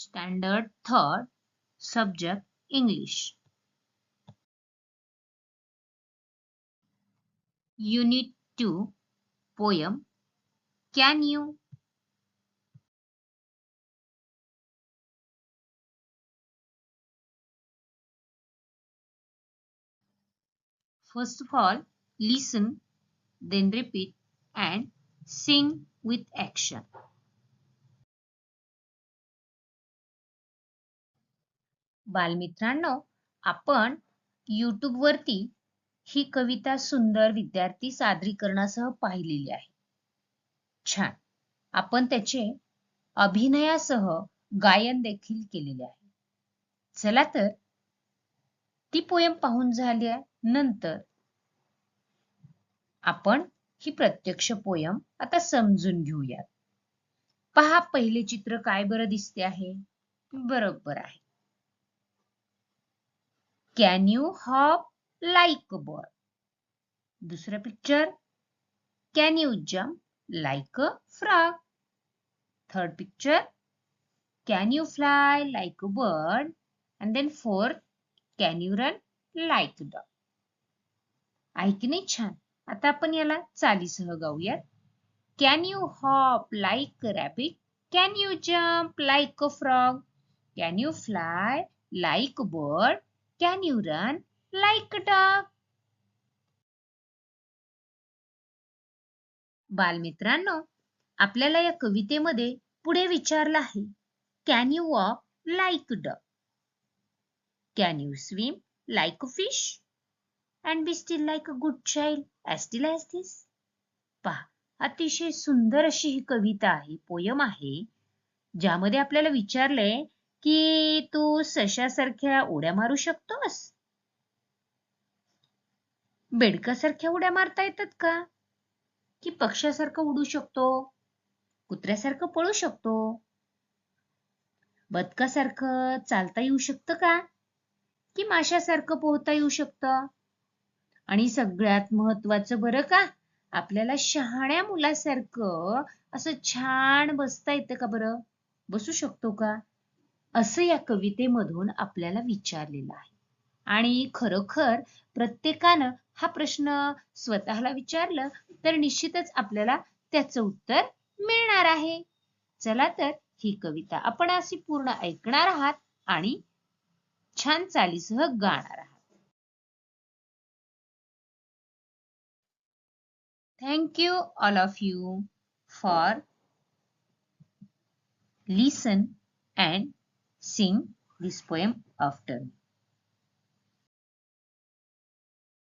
Standard Third, Subject English. Unit 2, Poem Can You? First of all, listen, then repeat and sing with action. बालमित्रांनो आपण YouTube वरती ही कविता सुंदर विद्यार्थी सादरीकरणासह पाहिलेली आहे. छान. आपण त्याचे अभिनयासह गायन देखील केलेले आहे. चला तर ती पोयम पाहून झाल्या नंतर आपण ही प्रत्यक्ष पोयम आता समजून घेऊयात. पहा पहिले चित्र काय बरं दिसते आहे? बरोबर आहे. Can you hop like a boy दुसरं picture can you jump like a frog third picture can you fly like a bird and then fourth can you run like dog आहे की नाही छान आता आपण याला चालीसह गाऊयात can you hop like a rabbit can you jump like a frog can you fly like a bird can you run? Like a dog बालमित्रांनो आपल्याला या कवितेमध्ये पुढे विचारलं आहे. Can you walk like dog can you swim like a fish and be still like a good child as this पहा अतिशय सुंदर अशी ही कविता आहे पोयम आहे ज्यामध्ये आपल्याला विचारलंय की तू सशासारख्या उड्या मारू शकतोस? बेडकासारख्या उड्या मारता येतात का? की पक्ष्यासारखं उडू शकतो? कुत्र्यासारखं पळू शकतो? बदकासारखं चालता येऊ शकतं का? की माशासारखं पोहता येऊ शकतं? आणि सगळ्यात महत्वाचं बरं का आपल्याला शहाण्या मुलासारखं असं छान बसता येतं का बरं? बसू शकतो का? असं या कवितेमधून आपल्याला विचारलेलं आहे. आणि खरोखर प्रत्येकानं हा प्रश्न स्वतःला विचारलं तर निश्चितच आपल्याला त्याचं उत्तर मिळणार आहे. चला तर ही कविता आपण अशी पूर्ण ऐकणार आहात आणि छान चालीसह गाणार आहात. Thank you all of you for listen and sing this poem after me.